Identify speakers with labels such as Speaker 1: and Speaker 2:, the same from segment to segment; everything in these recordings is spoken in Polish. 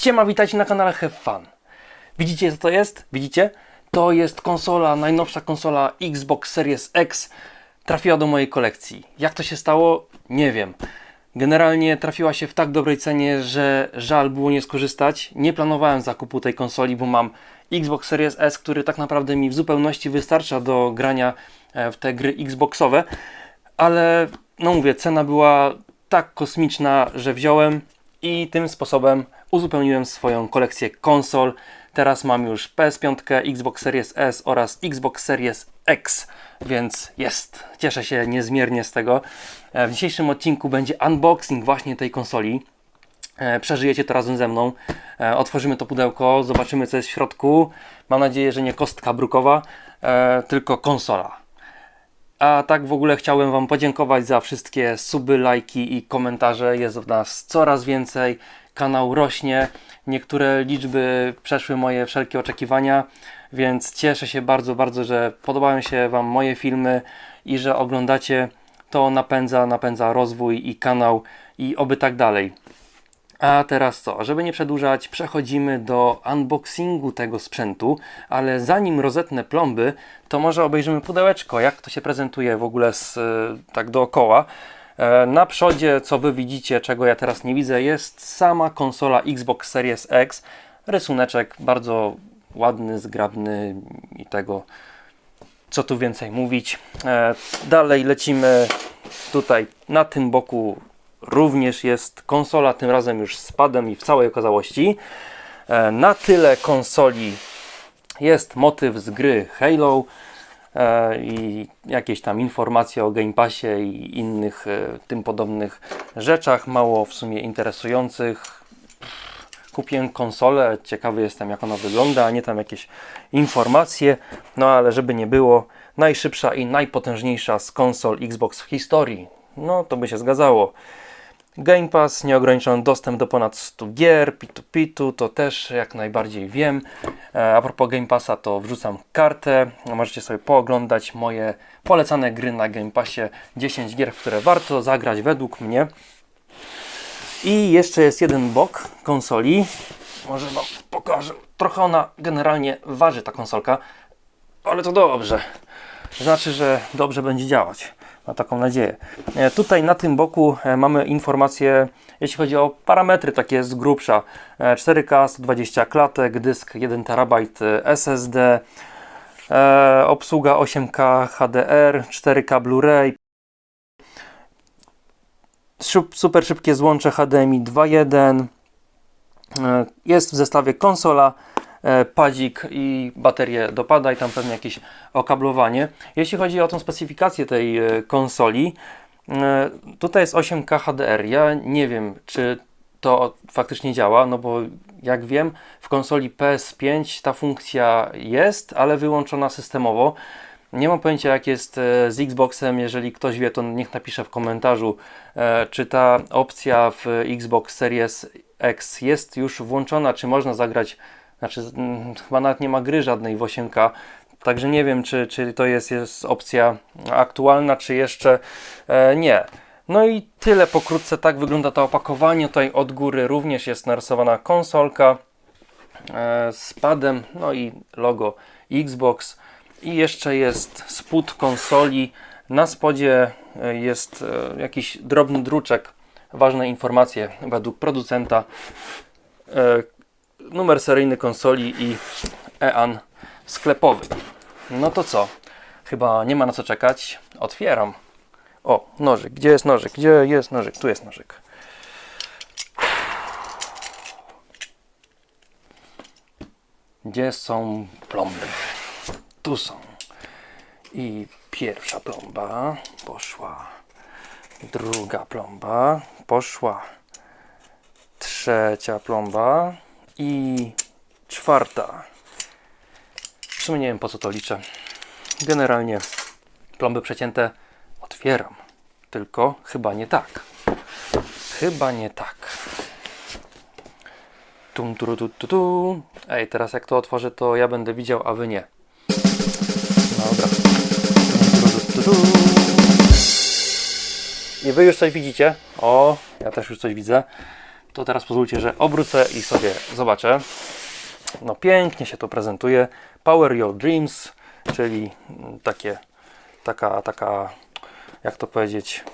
Speaker 1: Siema, witajcie na kanale Have Fun. Widzicie co to jest? Widzicie? To jest konsola, najnowsza konsola Xbox Series X trafiła do mojej kolekcji. Jak to się stało? Nie wiem. Generalnie trafiła się w tak dobrej cenie, że żal było nie skorzystać. Nie planowałem zakupu tej konsoli, bo mam Xbox Series S, który tak naprawdę mi w zupełności wystarcza do grania e, w te gry Xboxowe. Ale no mówię, cena była tak kosmiczna, że wziąłem i tym sposobem uzupełniłem swoją kolekcję konsol. Teraz mam już PS5, Xbox Series S oraz Xbox Series X, więc jest. Cieszę się niezmiernie z tego. E, W dzisiejszym odcinku będzie unboxing właśnie tej konsoli. E, Przeżyjecie to razem ze mną. E, Otworzymy to pudełko, zobaczymy co jest w środku. Mam nadzieję, że nie kostka brukowa, tylko konsola. A tak w ogóle chciałem Wam podziękować za wszystkie suby, lajki i komentarze. Jest w nas coraz więcej, kanał rośnie. Niektóre liczby przeszły moje wszelkie oczekiwania, więc cieszę się bardzo, bardzo, że podobają się Wam moje filmy i że oglądacie. To napędza, napędza rozwój i kanał i oby tak dalej. A teraz co? Żeby nie przedłużać, przechodzimy do unboxingu tego sprzętu, ale zanim rozetnę plomby, to może obejrzymy pudełeczko, jak to się prezentuje w ogóle z, e, tak dookoła. E, Na przodzie, co Wy widzicie, czego ja teraz nie widzę, jest sama konsola Xbox Series X. Rysuneczek bardzo ładny, zgrabny i tego, co tu więcej mówić. E, Dalej lecimy tutaj na tym boku również jest konsola, tym razem już z padem i w całej okazałości. E, Na tyle konsoli jest motyw z gry Halo i jakieś tam informacje o Game Passie i innych e, tym podobnych rzeczach, mało w sumie interesujących. Kupiłem konsolę, ciekawy jestem jak ona wygląda, a nie tam jakieś informacje, no ale żeby nie było, najszybsza i najpotężniejsza z konsol Xbox w historii. No to by się zgadzało. Game Pass, nieograniczony dostęp do ponad 100 gier, pitu pitu, to też jak najbardziej wiem. E, A propos Game Passa, to wrzucam kartę. Możecie sobie pooglądać moje polecane gry na Game Passie. 10 gier, w które warto zagrać według mnie. I jeszcze jest jeden bok konsoli. Może Wam pokażę. Trochę ona generalnie waży, ta konsolka, ale to dobrze. Znaczy, że dobrze będzie działać. Mam taką nadzieję. E, Tutaj na tym boku e, mamy informacje, jeśli chodzi o parametry takie z grubsza. E, 4K, 120 klatek, dysk 1 TB SSD, e, obsługa 8K HDR, 4K Blu-ray, super szybkie złącze HDMI 2.1, E, jest w zestawie konsola, e, padzik i baterię do pada i tam pewnie jakieś okablowanie. Jeśli chodzi o tą specyfikację tej e, konsoli, e, tutaj jest 8K HDR. Ja nie wiem, czy to faktycznie działa, no bo jak wiem, w konsoli PS5 ta funkcja jest, ale wyłączona systemowo. Nie mam pojęcia, jak jest e, z Xboxem. Jeżeli ktoś wie, to niech napisze w komentarzu, e, czy ta opcja w Xbox Series X jest już włączona, czy można zagrać. Znaczy, mm, chyba nawet nie ma gry żadnej w 8K. Także nie wiem, czy, czy to jest, jest opcja aktualna, czy jeszcze e, nie. No i tyle pokrótce. Tak wygląda to opakowanie. Tutaj od góry również jest narysowana konsolka e, z padem, no i logo Xbox. I jeszcze jest spód konsoli. Na spodzie e, jest e, jakiś drobny druczek, ważne informacje według producenta, e, numer seryjny konsoli i EAN sklepowy. No to co? Chyba nie ma na co czekać. Otwieram. O, nożyk. Gdzie jest nożyk? Gdzie jest nożyk? Tu jest nożyk. Gdzie są plomby? Tu są. I pierwsza plomba poszła. Druga plomba poszła. Trzecia plomba i czwarta. W sumie nie wiem po co to liczę. Generalnie plomby przecięte otwieram. Tylko chyba nie tak. Chyba nie tak. Tum, turu, tu, tu, tu. Ej, teraz jak to otworzę, to ja będę widział, a wy nie. Dobra. Tum, tu, tu. I wy już coś widzicie. O, ja też już coś widzę. To teraz pozwólcie, że obrócę i sobie zobaczę. No pięknie się to prezentuje. Power Your Dreams, czyli takie, taka, taka, jak to powiedzieć,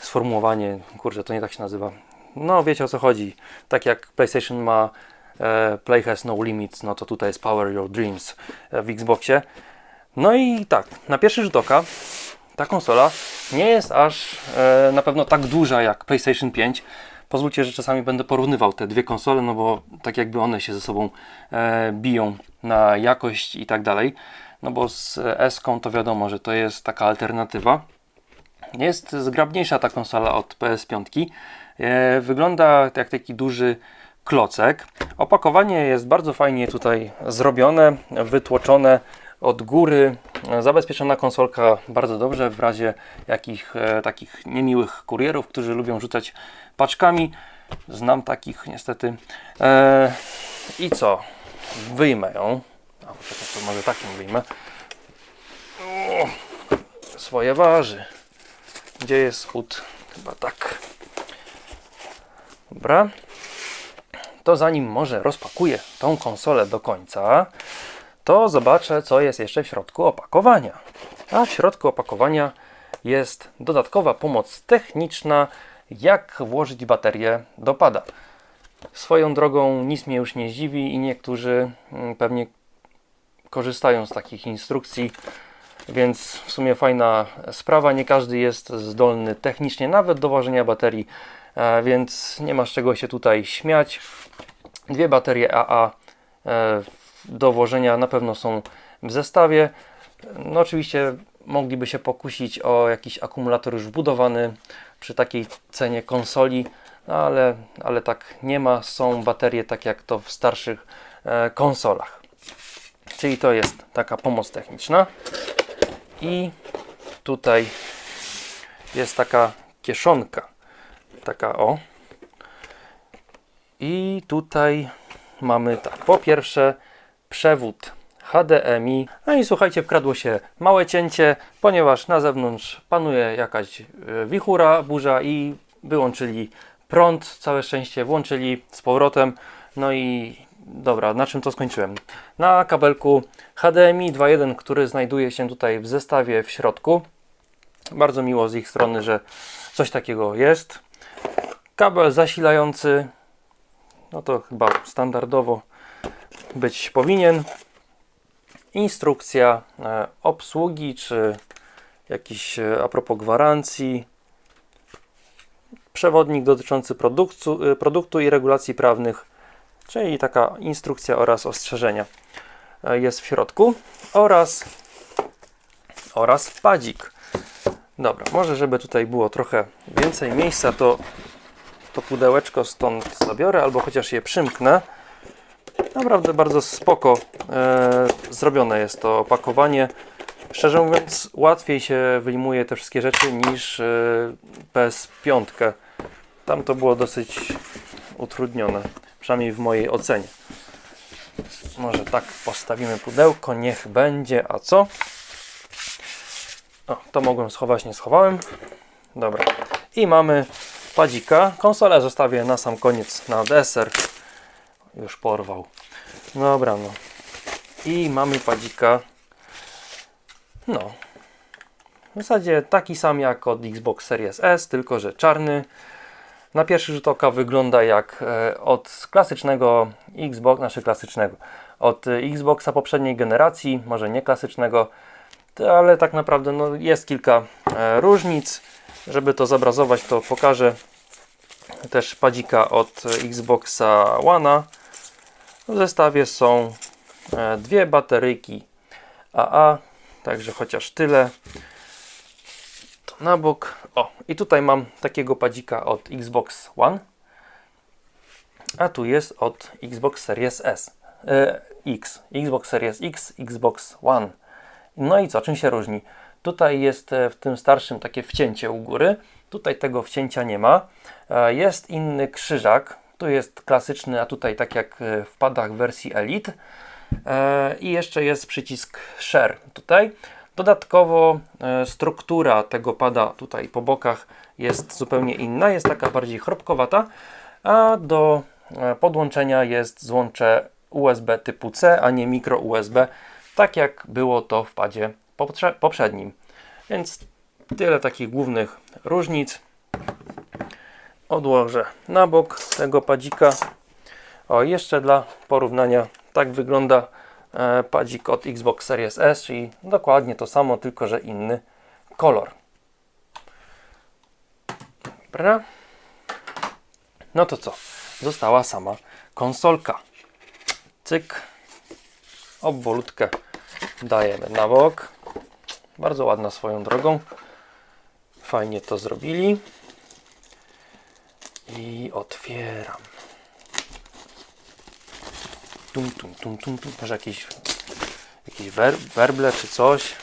Speaker 1: sformułowanie, kurczę, to nie tak się nazywa. No wiecie o co chodzi. Tak jak PlayStation ma e, Play has no limits, no to tutaj jest Power Your Dreams e, w Xboxie. No i tak, na pierwszy rzut oka ta konsola nie jest aż e, na pewno tak duża jak PlayStation 5. Pozwólcie, że czasami będę porównywał te dwie konsole, no bo tak jakby one się ze sobą e, biją na jakość i tak dalej. No bo z S to wiadomo, że to jest taka alternatywa. Jest zgrabniejsza ta konsola od PS5. E, wygląda jak taki duży klocek. Opakowanie jest bardzo fajnie tutaj zrobione, wytłoczone od góry. Zabezpieczona konsolka bardzo dobrze w razie jakich e, takich niemiłych kurierów, którzy lubią rzucać paczkami. Znam takich niestety. E, I co? Wyjmę ją. A, czekaj, to może takim wyjmę. O, swoje waży. Gdzie jest chód? Chyba tak. Dobra. To zanim może rozpakuję tą konsolę do końca, to zobaczę, co jest jeszcze w środku opakowania. A w środku opakowania jest dodatkowa pomoc techniczna, jak włożyć baterię do pada. Swoją drogą nic mnie już nie zdziwi i niektórzy mm, pewnie korzystają z takich instrukcji, więc w sumie fajna sprawa. Nie każdy jest zdolny technicznie nawet do włożenia baterii, e, więc nie ma z czego się tutaj śmiać. Dwie baterie AA do włożenia na pewno są w zestawie. No oczywiście mogliby się pokusić o jakiś akumulator już wbudowany przy takiej cenie konsoli, no ale, ale tak nie ma. Są baterie tak jak to w starszych e, konsolach. Czyli to jest taka pomoc techniczna. I tutaj jest taka kieszonka. Taka o. I tutaj mamy tak. Po pierwsze przewód HDMI. No i słuchajcie, wkradło się małe cięcie, ponieważ na zewnątrz panuje jakaś e, wichura, burza i wyłączyli prąd, całe szczęście włączyli z powrotem. No i dobra, na czym to skończyłem? Na kabelku HDMI 2.1, który znajduje się tutaj w zestawie w środku. Bardzo miło z ich strony, że coś takiego jest. Kabel zasilający, no to chyba standardowo być powinien. Instrukcja e, obsługi, czy jakiś e, a propos gwarancji. Przewodnik dotyczący produktu, e, produktu i regulacji prawnych, czyli taka instrukcja oraz ostrzeżenia jest w środku. Oraz, oraz padzik. Dobra, może żeby tutaj było trochę więcej miejsca, to to pudełeczko stąd zabiorę, albo chociaż je przymknę. Naprawdę bardzo spoko e, zrobione jest to opakowanie. Szczerze mówiąc, łatwiej się wyjmuje te wszystkie rzeczy niż e, PS5. Tam to było dosyć utrudnione, przynajmniej w mojej ocenie. Może tak postawimy pudełko, niech będzie, a co? O, to mogłem schować, nie schowałem. Dobra. I mamy padzika. Konsolę zostawię na sam koniec, na deser. Już porwał. Dobra, no. I mamy padzika. No. W zasadzie taki sam jak od Xbox Series S, tylko że czarny. Na pierwszy rzut oka wygląda jak e, od klasycznego Xbox, znaczy klasycznego, od Xboxa poprzedniej generacji, może nie klasycznego, ale tak naprawdę no, jest kilka e, różnic. Żeby to zobrazować, to pokażę też padzika od Xboxa One'a. W zestawie są e, dwie bateryjki AA, także chociaż tyle. To na bok. O, i tutaj mam takiego padzika od Xbox One, a tu jest od Xbox Series S, e, X, Xbox Series X, Xbox One. No i co, czym się różni? Tutaj jest e, w tym starszym takie wcięcie u góry, tutaj tego wcięcia nie ma. E, jest inny krzyżak, tu jest klasyczny, a tutaj tak jak e, w padach wersji Elite. I jeszcze jest przycisk Share tutaj. Dodatkowo struktura tego pada tutaj po bokach jest zupełnie inna, jest taka bardziej chropkowata. a do e, podłączenia jest złącze USB typu C, a nie mikro USB, tak jak było to w padzie poprzednim. Więc tyle takich głównych różnic. Odłożę na bok tego padzika. O, jeszcze dla porównania, tak wygląda e, padzik od Xbox Series S, czyli dokładnie to samo, tylko że inny kolor. Dobra. No to co? Została sama konsolka. Cyk. Obwolutkę dajemy na bok. Bardzo ładna swoją drogą. Fajnie to zrobili. I otwieram. Tum, tum, tum, tum, tum. Może jakieś, jakieś wer, werble czy coś.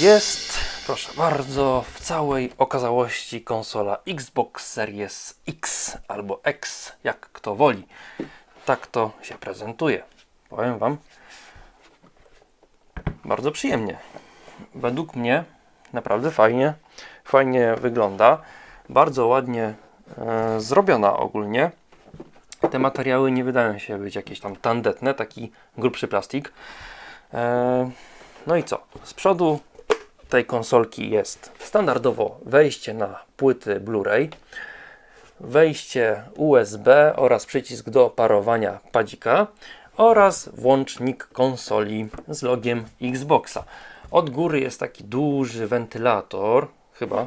Speaker 1: Jest, proszę bardzo, w całej okazałości konsola Xbox Series X albo X, jak kto woli. Tak to się prezentuje. Powiem Wam, bardzo przyjemnie. Według mnie naprawdę fajnie, fajnie wygląda. Bardzo ładnie e, zrobiona ogólnie. Te materiały nie wydają się być jakieś tam tandetne, taki grubszy plastik. E, no i co? Z przodu tej konsolki jest standardowo wejście na płyty Blu-ray, wejście USB oraz przycisk do parowania padzika oraz włącznik konsoli z logiem Xboxa. Od góry jest taki duży wentylator, chyba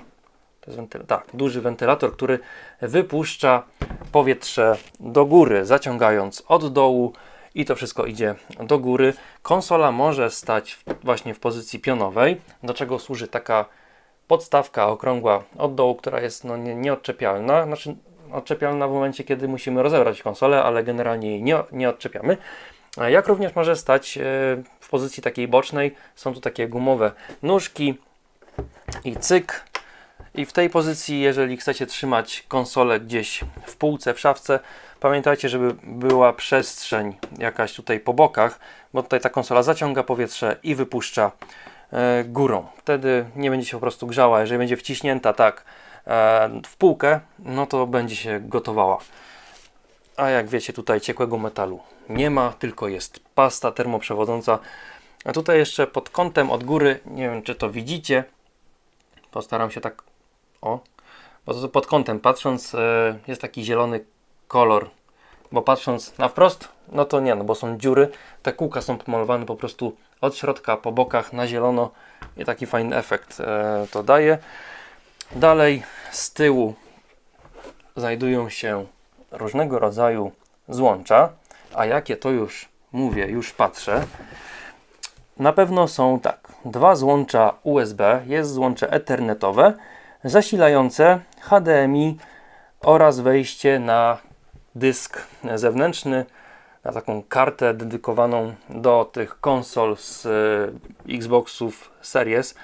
Speaker 1: to jest wentylator, tak, duży wentylator, który wypuszcza powietrze do góry, zaciągając od dołu i to wszystko idzie do góry. Konsola może stać właśnie w pozycji pionowej, do czego służy taka podstawka okrągła od dołu, która jest no, nie, nieodczepialna. Znaczy, odczepialna w momencie, kiedy musimy rozebrać konsolę, ale generalnie jej nie, nie odczepiamy. Jak również może stać e, w pozycji takiej bocznej. Są tu takie gumowe nóżki i cyk. I w tej pozycji, jeżeli chcecie trzymać konsolę gdzieś w półce, w szafce, pamiętajcie, żeby była przestrzeń jakaś tutaj po bokach, bo tutaj ta konsola zaciąga powietrze i wypuszcza e, górą. Wtedy nie będzie się po prostu grzała. Jeżeli będzie wciśnięta tak e, w półkę, no to będzie się gotowała. A jak wiecie, tutaj ciekłego metalu nie ma, tylko jest pasta termoprzewodząca. A tutaj jeszcze pod kątem od góry, nie wiem czy to widzicie, postaram się tak, o, bo pod kątem patrząc e, jest taki zielony kolor, bo patrząc na wprost, no to nie, no bo są dziury, te kółka są pomalowane po prostu od środka po bokach na zielono i taki fajny efekt e, to daje. Dalej z tyłu znajdują się różnego rodzaju złącza, a jakie to już mówię, już patrzę. Na pewno są tak, dwa złącza USB, jest złącze ethernetowe, zasilające HDMI oraz wejście na dysk zewnętrzny, na taką kartę dedykowaną do tych konsol z e, Xboxów Series.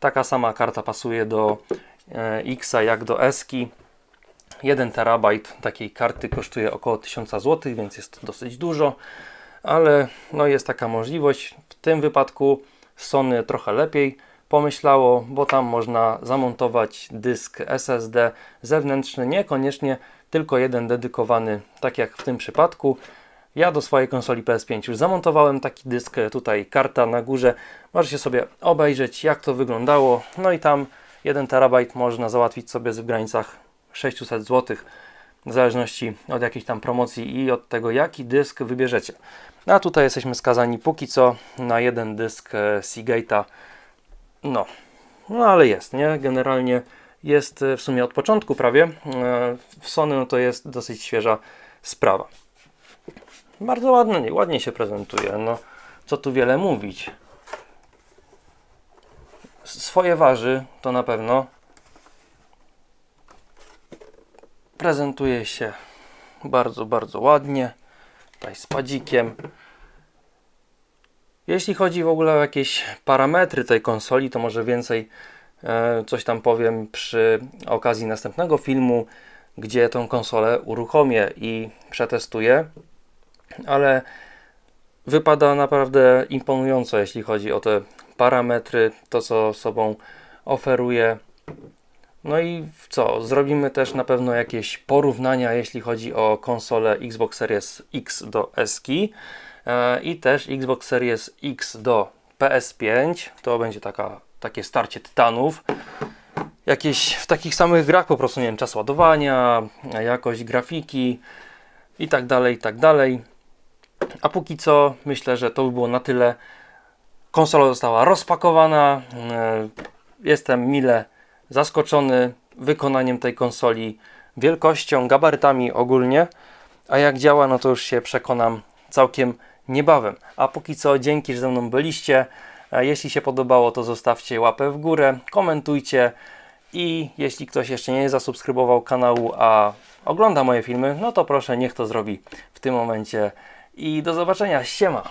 Speaker 1: Taka sama karta pasuje do e, X jak do Eski. 1 terabajt takiej karty kosztuje około 1000 zł, więc jest to dosyć dużo, ale no jest taka możliwość. W tym wypadku Sony trochę lepiej pomyślało, bo tam można zamontować dysk SSD zewnętrzny, niekoniecznie tylko jeden dedykowany, tak jak w tym przypadku. Ja do swojej konsoli PS5 już zamontowałem taki dysk, tutaj karta na górze. Możecie sobie obejrzeć jak to wyglądało. No i tam 1 terabajt można załatwić sobie w granicach 600 zł, w zależności od jakiejś tam promocji i od tego, jaki dysk wybierzecie. A tutaj jesteśmy skazani póki co na jeden dysk e, Seagate'a. No, no ale jest, nie? Generalnie jest e, w sumie od początku prawie. E, w Sony no to jest dosyć świeża sprawa. Bardzo ładnie, ładnie się prezentuje. No, co tu wiele mówić. Swoje waży to na pewno. Prezentuje się bardzo, bardzo ładnie. Tutaj z padzikiem. Jeśli chodzi w ogóle o jakieś parametry tej konsoli, to może więcej e, coś tam powiem przy okazji następnego filmu, gdzie tą konsolę uruchomię i przetestuję. Ale wypada naprawdę imponująco, jeśli chodzi o te parametry, to co sobą oferuje. No i co? Zrobimy też na pewno jakieś porównania, jeśli chodzi o konsolę Xbox Series X do S e, i też Xbox Series X do PS5. To będzie taka, takie starcie tytanów. Jakieś w takich samych grach po prostu, nie wiem, czas ładowania, jakość grafiki i tak dalej, i tak dalej. A póki co myślę, że to by było na tyle. Konsola została rozpakowana. E, Jestem mile zaskoczony wykonaniem tej konsoli, wielkością, gabarytami ogólnie. A jak działa, no to już się przekonam całkiem niebawem. A póki co, dzięki, że ze mną byliście. E, Jeśli się podobało, to zostawcie łapę w górę, komentujcie i jeśli ktoś jeszcze nie zasubskrybował kanału, a ogląda moje filmy, no to proszę, niech to zrobi w tym momencie. I do zobaczenia. Siema!